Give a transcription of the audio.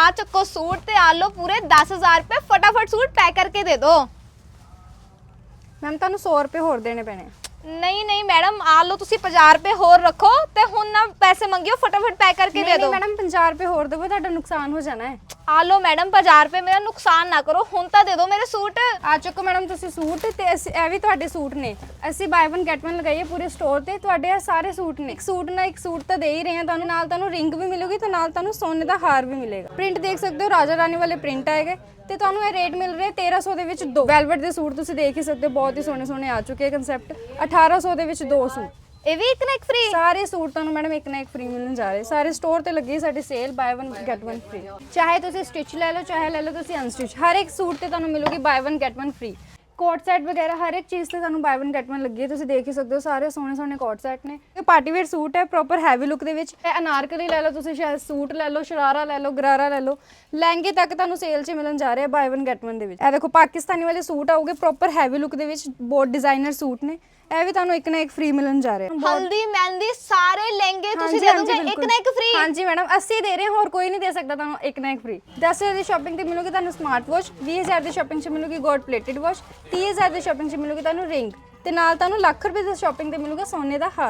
ਆ ਚੱਕੋ ਸੂਟ ਤੇ ਆ ਲਓ ਪੂਰੇ 10000 ਰੁਪਏ ਫਟਾਫਟ ਸੂਟ ਪੈਕ ਕਰਕੇ ਦੇ ਦਿਓ। ਮੈਮ ਤੁਹਾਨੂੰ 100 ਰੁਪਏ ਹੋਰ ਦੇਣੇ ਪੈਣੇ। ਨਹੀਂ ਨਹੀਂ ਮੈਡਮ ਆ ਲਓ ਤੁਸੀਂ 50 ਰੁਪਏ ਹੋਰ ਰੱਖੋ ਤੇ ਹੁਣ ਨਾ ਪੈਸੇ ਮੰਗਿਓ ਫਟਾਫਟ ਪੈਕ ਕਰਕੇ ਦੇ ਨਹੀਂ ਦਿਓ। ਮੈਡਮ 50 ਰੁਪਏ ਹੋਰ ਦੇਵੋ ਤੁਹਾਡਾ ਨੁਕਸਾਨ ਹੋ ਜਾਣਾ ਹੈ। ਆ ਲਓ ਮੈਡਮ 50 ਰੁਪਏ ਮੇਰਾ ਨੁਕਸਾਨ ਨਾ ਕਰੋ, ਹੁਣ ਤਾਂ ਦੇ ਦਿਓ ਮੇਰੇ ਸੂਟ। ਆ ਚੱਕੋ ਮੈਡਮ ਤੁਸੀਂ ਸੂਟ, ਤੇ ਅਸੀਂ- ਇਹ ਵੀ ਤੁਹਾਡੇ ਸੂਟ ਨੇ। ਅਸੀਂ ਬਾਈ ਵਨ ਗੈਟ ਵਨ ਲਗਾਈਏ ਪੂਰੇ ਸਟੋਰ ਤੇ, ਤੁਹਾਡੇ ਇਹ ਸਾਰੇ ਸੂਟ ਨੇ। ਇੱਕ ਸੂਟ ਨਾਲ ਇੱਕ ਸੂਟ ਤਾਂ ਦੇ ਹੀ ਰਹੇ ਹਾਂ, ਤੁਹਾਨੂੰ ਨਾਲ ਤੁਹਾਨੂੰ ਰਿੰਗ ਵੀ ਮਿਲੂਗੀ, ਤੇ ਨਾਲ ਤੁਹਾਨੂੰ ਸੋਨੇ ਦਾ ਹਾਰ ਵੀ ਮਿਲੇਗਾ। ਪ੍ਰਿੰਟ ਦੇਖ ਸਕਦੇ ਹੋ, ਰਾਜਾ ਰਾਣੀ ਵਾਲੇ ਪ੍ਰਿੰਟ ਆਏਗੇ ਤੇ ਤੁਹਾਨੂੰ ਇਹ ਰੇਟ ਮਿਲ ਰਿਹਾ 1300 ਦੇ ਵਿੱਚ ਦੋ। ਵੈਲਵਟ ਦੇ ਸੂਟ ਤੁਸੀਂ ਦੇਖ ਹੀ ਸਕਦੇ ਹੋ, ਬਹੁਤ ਹੀ ਸੋਹਣੇ ਸੋਹਣੇ ਆ ਚੁੱਕੇ ਕਨਸੈਪਟ 1800 ਦੇ ਵਿੱਚ ਦੋ ਸੂਟ। ਇਹ ਵੀ ਇੱਕ ਨਾ ਇੱਕ ਫ੍ਰੀ ਸਾਰੇ ਸੂਟ ਤੁਹਾਨੂੰ ਮੈਡਮ ਇੱਕ ਨਾ ਇੱਕ ਫ੍ਰੀ ਮਿਲਣ ਜਾ ਰਹੇ। ਸਾਰੇ ਸਟੋਰ ਤੇ ਲੱਗੀ ਹੈ ਸਾਡੀ ਸੇਲ ਬਾਈ 1 ਗੈਟ 1 ਫ੍ਰੀ ਚਾਹੇ ਤੁਸੀਂ ਸਟਿਚ ਲੈ ਲਓ, ਚਾਹੇ ਲੈ ਲਓ ਤੁਸੀਂ ਅਨਸਟਿਚ ਹਰ ਇੱਕ ਸੂਟ ਤੇ ਤੁਹਾਨੂੰ ਮਿਲੂਗੀ buy 1 get 1 free coat set ਵਗੈਰਾ, ਹਰ ਇੱਕ ਚੀਜ਼ ਤੇ ਤੁਹਾਨੂੰ ਬਾਈ 1 ਗੈਟ 1 ਲੱਗੀ ਹੈ। ਤੁਸੀਂ ਦੇਖ ਹੀ ਸਕਦੇ ਹੋ, ਸਾਰੇ ਸੋਹਣੇ ਸੋਹਣੇ ਕੋਟ ਸੈਟ ਨੇ। ਇਹ ਪਾਰਟੀ ਵੇਅਰ ਸੂਟ ਹੈ ਪ੍ਰੋਪਰ ਹੈਵੀ ਲੁੱਕ ਦੇ ਵਿੱਚ। ਇਹ ਅਨਾਰਕਲੀ ਲੈ ਲਓ ਤੁਸੀਂ, ਸ਼ਾਇਦ ਸੂਟ ਲੈ ਲਓ, ਸ਼ਰਾਰਾ ਲੈ ਲਓ, ਗਰਾਰਾ ਲੈ ਲਓ। ਲਹਿੰਗੇ ਤੱਕ ਤੁਹਾਨੂੰ ਸੇਲ 'ਚ ਮਿਲਣ ਜਾ ਰਿਹਾ ਬਾਈ 1 ਗੈਟ 1 ਦੇ ਵਿੱਚ। ਇਹ ਦੇਖੋ, ਪਾਕਿਸਤਾਨੀ ਵਾਲੇ ਸੂਟ ਆਉਗੇ ਪ੍ਰੋਪਰ ਹੈਵੀ ਲੁੱਕ ਦੇ ਵਿੱਚ, ਬਹੁਤ ਡਿਜ਼ਾਈਨਰ ਸੂਟ ਨੇ। ਇਹ ਵੀ ਤੁਹਾਨੂੰ ਇੱਕ ਨਾ ਇੱਕ ਫ੍ਰੀ ਮਿਲਣ ਜਾ ਰਿਹਾ। ਹਲਦੀ ਮਹਿੰਦੀ ਸਾਰੇ ਲਹਿੰਗੇ ਤੁਸੀਂ ਦੇ ਦੋਗੇ ਇੱਕ। ਨਾ ਇੱਕ ਫ੍ਰੀ ਹਾਂਜੀ ਮੈਡਮ ਅਸੀਂ ਦੇ ਰਹੇ ਹਾਂ ਹੋਰ ਕੋਈ ਨਹੀਂ ਦੇ ਸਕਦਾ ਤੁਹਾਨੂੰ ਇੱਕ ਨਾ ਇੱਕ ਫ੍ਰੀ 10000 ਦੀ ਸ਼ਾਪਿੰਗ ਤੇ ਮਿਲੂਗੀ ਤੁਹਾਨੂੰ ਸਮਾਰਟ ਵਾਚ 20000 ਦੀ ਸ਼ਾਪਿੰਗ 'ਚ ਮਿਲੂਗੀ ਗੋਲਡ ਪਲੇਟਡ ਵਾਚ 30000 ਦੀ ਸ਼ਾਪਿੰਗ 'ਚ ਮਿਲੂਗੀ ਤੁਹਾਨੂੰ ਰਿੰਗ ਤੇ ਨਾਲ ਤੁਹਾਨੂੰ ਲੱਖ ਰੁਪਏ ਦੀ ਸ਼ਾਪਿੰਗ ਤੇ ਮਿਲੂਗਾ ਸੋਨੇ ਦਾ ਹਾਰ।